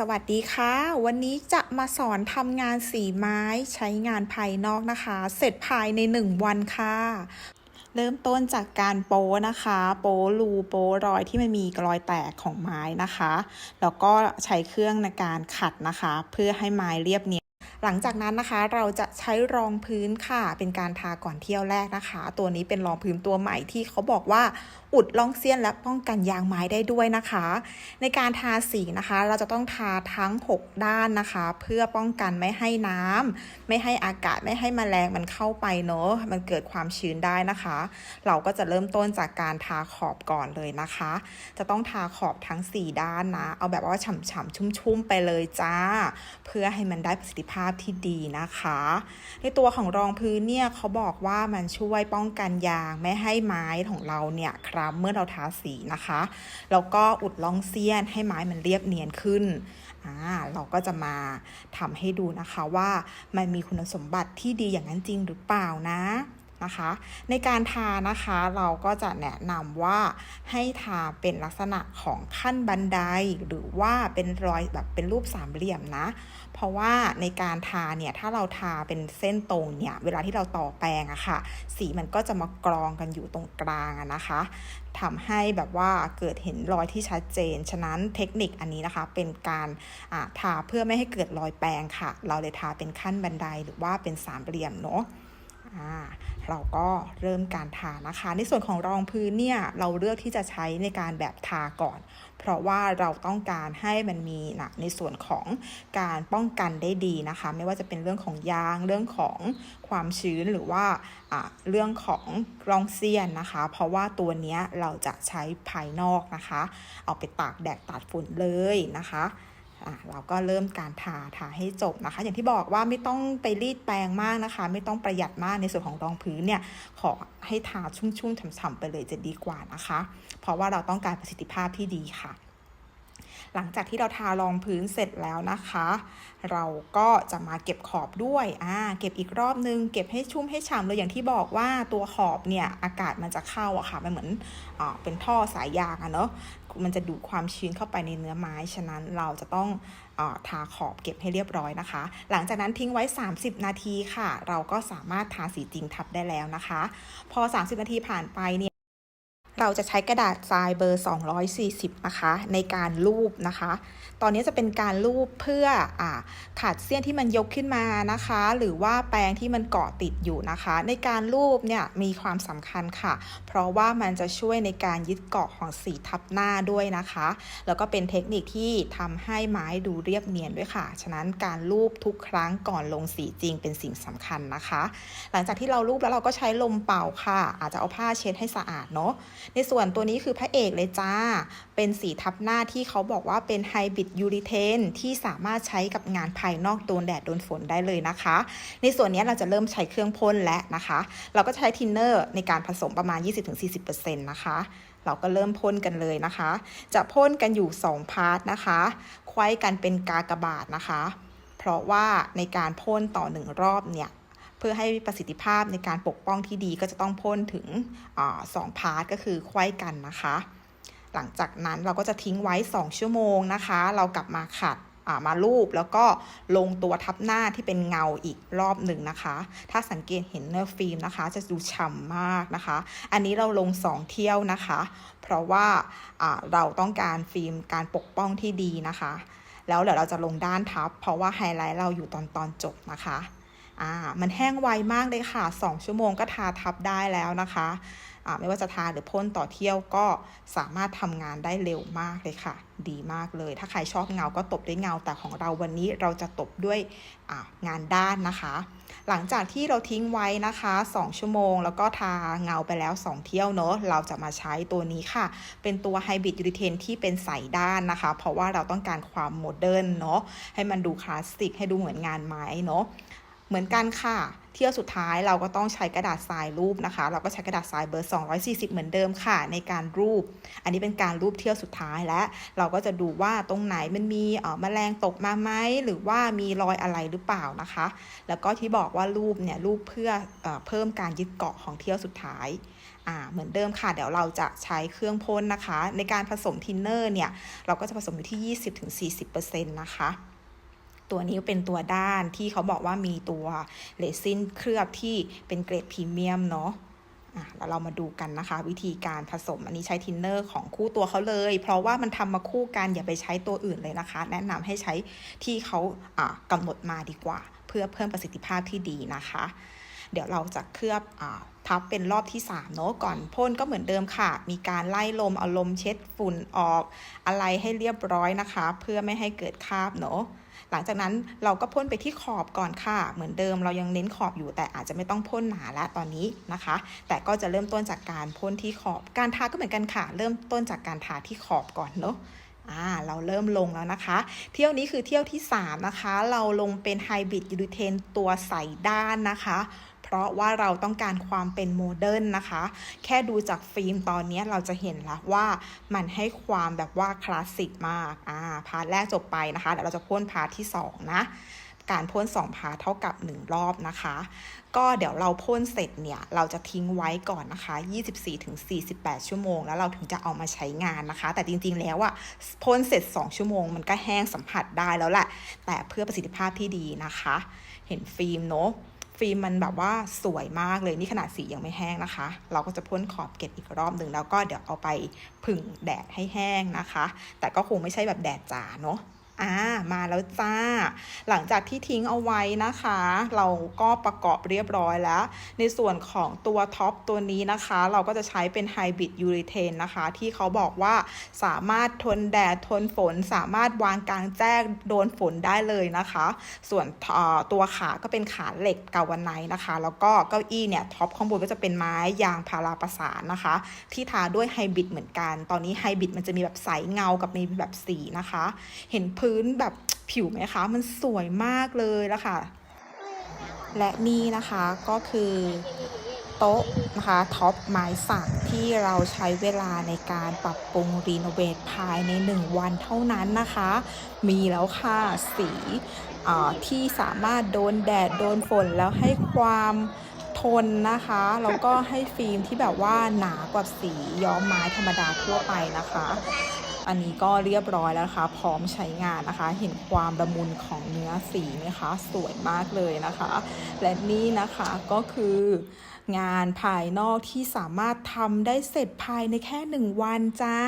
สวัสดีค่ะ วันนี้จะมาสอนทำงานสีไม้ใช้งานภายนอกนะคะ เสร็จภายใน 1 วันค่ะ เริ่มต้นจากการโป้นะคะ โป้รูโป้รอยที่มันมีรอยแตกของไม้นะคะ แล้วก็ใช้เครื่องในการขัดนะคะ เพื่อให้ไม้เรียบเนียนหลังจากนั้นนะคะเราจะใช้รองพื้นค่ะ เป็นการทาก่อนเที่ยวแรกนะคะ ตัวนี้เป็นรองพื้นตัวใหม่ที่เขาบอกว่า อุดร่องเสี้ยนและป้องกันยางไม้ได้ด้วยนะคะ ในการทาสีนะคะ เราจะต้องทาทั้ง 6 ด้านนะคะ เพื่อป้องกันไม่ให้น้ำไม่ให้อากาศไม่ให้แมลงมันเข้าไปเนอะมันเกิดความชื้นได้นะคะ เราก็จะเริ่มต้นจากการทาขอบก่อนเลยนะคะ จะต้องทาขอบทั้ง 4 ด้านนะ เอาแบบว่าฉ่ำๆชุ่มๆไปเลยจ้า เพื่อให้มันได้ประสิทธิภาพที่ดีนะคะ ในตัวของรองพื้นเนี่ยเขาบอกว่ามันช่วยป้องกันยางไม่ให้ไม้ของเราเนี่ยครับล้ำเมื่อเราทาสีนะคะ แล้วก็อุดร่องเสี้ยนให้ไม้มันเรียบเนียนขึ้นอ่าเราก็จะมาทำให้ดูนะคะว่ามันมีคุณสมบัติที่ดีอย่างนั้นจริงหรือเปล่านะ นะคะ ในการทานะคะเราก็จะแนะนำว่าให้ทาเป็นลักษณะของขั้นบันได หรือว่าเป็นรอยแบบเป็นรูปสามเหลี่ยมนะ เพราะว่าในการทาเนี่ยถ้าเราทาเป็นเส้นตรงเนี่ยเวลาที่เราต่อแปรงอะค่ะ สีมันก็จะมากรองกันอยู่ตรงกลางอะนะคะทำให้แบบว่าเกิดเห็นรอยที่ชัดเจน ฉะนั้นเทคนิคอันนี้นะคะเป็นการาทาเพื่อไม่ให้เกิดรอยแปรงค่ะ เราเลยทาเป็นขั้นบันไดหรือว่าเป็นสามเหลี่ยมเนาะ อ่าเราก็เริ่มการทานะคะ ในส่วนของรองพื้นเนี่ยเราเลือกที่จะใช้ในการแบบทาก่อน เพราะว่าเราต้องการให้มันมีนะในส่วนของการป้องกันได้ดีนะคะ ไม่ว่าจะเป็นเรื่องของยางเรื่องของความชื้นหรือว่าเรื่องของรองเสี้ยนนะคะ เพราะว่าตัวนี้เราจะใช้ภายนอกนะคะ เอาไปตากแดดตากฝนเลยนะคะ เราก็เริ่มการทาทาให้จบนะคะ อย่างที่บอกว่าไม่ต้องไปรีดแปรงมากนะคะ ไม่ต้องประหยัดมากในส่วนของรองพื้นเนี่ยขอให้ทาชุ่มๆฉ่ำๆไปเลยจะดีกว่านะคะ เพราะว่าเราต้องการประสิทธิภาพที่ดีค่ะ หลังจากที่เราทารองพื้นเสร็จแล้วนะคะ เราก็จะมาเก็บขอบด้วยอ่าเก็บอีกรอบนึง เก็บให้ชุ่มให้ฉ่ำเลยอย่างที่บอกว่าตัวขอบเนี่ยอากาศมันจะเข้าอะค่ะมันเหมือนอ่าเป็นท่อสายยางอะเนาะมันจะดูดความชื้นเข้าไปในเนื้อไม้ ฉะนั้นเราจะต้องอาทาขอบเก็บให้เรียบร้อยนะคะ หลังจากนั้นทิ้งไว้ 30 นาทีค่ะ เราก็สามารถทาสีจริงทับได้แล้วนะคะ พอ 30 นาทีผ่านไปเนี่ย เราจะใช้กระดาษทรายเบอร์ 240 นะคะ ในการลูบนะคะ ตอนนี้จะเป็นการลูบเพื่ออ่าขาดเสี้ยนที่มันยกขึ้นมานะคะ หรือว่าแปรงที่มันเกาะติดอยู่นะคะ ในการลูบเนี่ยมีความสำคัญค่ะ เพราะว่ามันจะช่วยในการยึดเกาะของสีทับหน้าด้วยนะคะ แล้วก็เป็นเทคนิคที่ทำให้ไม้ดูเรียบเนียนด้วยค่ะ ฉะนั้นการลูบทุกครั้งก่อนลงสีจริงเป็นสิ่งสำคัญนะคะ หลังจากที่เราลูบแล้วเราก็ใช้ลมเป่าค่ะ อาจจะเอาผ้าเช็ดให้สะอาดเนาะในส่วนตัวนี้คือพระเอกเลยจ้า เป็นสีทับหน้าที่เขาบอกว่าเป็นไฮบริดยูริเทนที่สามารถใช้กับงานภายนอกโดนแดดโดนฝนได้เลยนะคะ ในส่วนนี้เราจะเริ่มใช้เครื่องพ่นแล้วนะคะ เราก็ใช้ทินเนอร์ในการผสมประมาณ 20-40%นะคะ เราก็เริ่มพ่นกันเลยนะคะ จะพ่นกันอยู่ 2 พาร์ทนะคะควยกันเป็นกากบาทนะคะ เพราะว่าในการพ่นต่อหนึ่งรอบเนี่ย พื่อให้ประสิทธิภาพในการปกป้องที่ดีก็จะต้องพ่นถึงอสองพาร์ทก็คือควยกันนะคะ หลังจากนั้นเราก็จะทิ้งไว้ 2 ชั่วโมงนะคะ เรากลับมาขัดมาลูบแล้วก็ลงตัวทับหน้าที่เป็นเงาอีกรอบหนึ่งนะคะ ถ้าสังเกตเห็นเนื้อฟิล์มนะคะ จะดูฉ่ำมากนะคะ อันนี้เราลง 2 เที่ยวนะคะ เพราะว่าเราต้องการฟิล์มการปกป้องที่ดีนะคะ แล้วเดี๋ยวเราจะลงด้านทับ เพราะว่าไฮไลท์เราอยู่ตอนตอนจบนะคะ อ่ามันแห้งไวมากเลยค่ะ 2 ชั่วโมงก็ทาทับได้แล้วนะคะอ่าไม่ว่าจะทาหรือพ่นต่อเที่ยวก็สามารถทำงานได้เร็วมากเลยค่ะ ดีมากเลย ถ้าใครชอบเงาก็ตบด้วยเงา แต่ของเราวันนี้เราจะตบด้วยงานด้านนะคะ หลังจากที่เราทิ้งไว้นะคะ 2 ชั่วโมง แล้วก็ทาเงาไปแล้ว 2 เที่ยวเนอะเราจะมาใช้ตัวนี้ค่ะ เป็นตัวไฮบริดยูริเทนที่เป็นใสด้านนะคะ เพราะว่าเราต้องการความโมเดิร์นเนาะให้มันดูคลาสสิกให้ดูเหมือนงานไม้เนาะ เหมือนกันค่ะ เที่ยวสุดท้ายเราก็ต้องใช้กระดาษทรายรูปนะคะ เราก็ใช้กระดาษทรายเบอร์ 240 เหมือนเดิมค่ะ ในการรูป อันนี้เป็นการรูปเที่ยวสุดท้ายและ เราก็จะดูว่าตรงไหนมันมีเอ่อแมลงตกมาไหมหรือว่ามีรอยอะไรหรือเปล่านะคะ แล้วก็ที่บอกว่ารูปเนี่ยรูปเพื่อเออเพิ่มการยึดเกาะของเที่ยวสุดท้ายอ่าเหมือนเดิมค่ะ เดี๋ยวเราจะใช้เครื่องพ่นนะคะ ในการผสมทินเนอร์เนี่ย เราก็จะผสมอยู่ที่ 20-40%นะคะ ตัวนี้เป็นตัวด้านที่เขาบอกว่ามีตัวเลซินเคลือบที่เป็นเกรดพรีเมียมเนาะอะแล้วเรามาดูกันนะคะ วิธีการผสมอันนี้ใช้ทินเนอร์ของคู่ตัวเขาเลย เพราะว่ามันทำมาคู่กันอย่าไปใช้ตัวอื่นเลยนะคะ แนะนำให้ใช้ที่เขาอ่ากำหนดมาดีกว่า เพื่อเพิ่มประสิทธิภาพที่ดีนะคะ เดี๋ยวเราจะเคลือบอ่าทับเป็นรอบที่3เนาะก่อนพ่นก็เหมือนเดิมค่ะ มีการไล่ลมเอาลมเช็ดฝุ่นออก อะไรให้เรียบร้อยนะคะ เพื่อไม่ให้เกิดคราบเนาะ หลังจากนั้นเราก็พ่นไปที่ขอบก่อนค่ะ เหมือนเดิมเรายังเน้นขอบอยู่ แต่อาจจะไม่ต้องพ่นหนาแล้วตอนนี้นะคะ แต่ก็จะเริ่มต้นจากการพ่นที่ขอบ การทาก็เหมือนกันค่ะ เริ่มต้นจากการทาที่ขอบก่อนเนาะอ่าเราเริ่มลงแล้วนะคะ เที่ยวนี้คือเที่ยวที่ 3 นะคะ เราลงเป็นไฮบริดยูริเทนตัวใสด้านนะคะ ราะว่าเราต้องการความเป็นโมเดิร์นนะคะ แค่ดูจากฟิล์มตอนนี้เราจะเห็นแล้วว่ามันให้ความแบบว่าคลาสสิกมาก อ่า พาร์ทแรกจบไปนะคะ เดี๋ยวเราจะพ่นพาร์ทที่ 2 นะ การพ่น2พาร์ทเท่ากับ 1 รอบนะคะ ก็เดี๋ยวเราพ่นเสร็จเนี่ย เราจะทิ้งไว้ก่อนนะคะ 24-48 ชั่วโมง แล้วเราถึงจะเอามาใช้งานนะคะ แต่จริงๆแล้วอะพ่นเสร็จ 2 ชั่วโมง มันก็แห้งสัมผัสได้แล้วแหละ แต่เพื่อประสิทธิภาพที่ดีนะคะ เห็นฟิล์มเนอะ ฟิล์มมันแบบว่าสวยมากเลยนี่ขนาดสียังไม่แห้งนะคะ เราก็จะพ่นขอบเกล็ดอีกรอบหนึ่งแล้วก็เดี๋ยวเอาไปผึ่งแดดให้แห้งนะคะ แต่ก็คงไม่ใช่แบบแดดจ๋าเนาะ อ่ามาแล้วจ้า หลังจากที่ทิ้งเอาไว้นะคะ เราก็ประกอบเรียบร้อยแล้ว ในส่วนของตัวท็อปตัวนี้นะคะ เราก็จะใช้เป็นไฮบริดยูริเทนนะคะ ที่เขาบอกว่าสามารถทนแดดทนฝน สามารถวางกลางแจ้งโดนฝนได้เลยนะคะ ส่วนตัวขาก็เป็นขาเหล็กกาวันไนท์นะคะ แล้วก็เก้าอี้เนี่ยท็อปข้างบนก็จะเป็นไม้ยางพาราประสานนะคะ ที่ทาด้วยไฮบริดเหมือนกัน ตอนนี้ไฮบริดมันจะมีแบบใสเงากับมีแบบสีนะคะ เห็นพื้นแบบผิวไหมคะ มันสวยมากเลยแล้วค่ะ และนี่นะคะก็คือโต๊ะนะคะท็อปไม้สักที่เราใช้เวลาในการปรับปรุงรีโนเวทภายใน 1 วันเท่านั้นนะคะ มีแล้วค่ะสีที่สามารถโดนแดดโดนฝนแล้วให้ความทนนะคะ แล้วก็ให้ฟิล์มที่แบบว่าหนากว่าสีย้อมไม้ธรรมดาทั่วไปนะคะ อันนี้ก็เรียบร้อยแล้วนะคะ พร้อมใช้งานนะคะ เห็นความละมุนของเนื้อสีไหมคะ สวยมากเลยนะคะ และนี่นะคะก็คืองานภายนอกที่สามารถทำได้เสร็จภายในแค่หนึ่งวันจ้า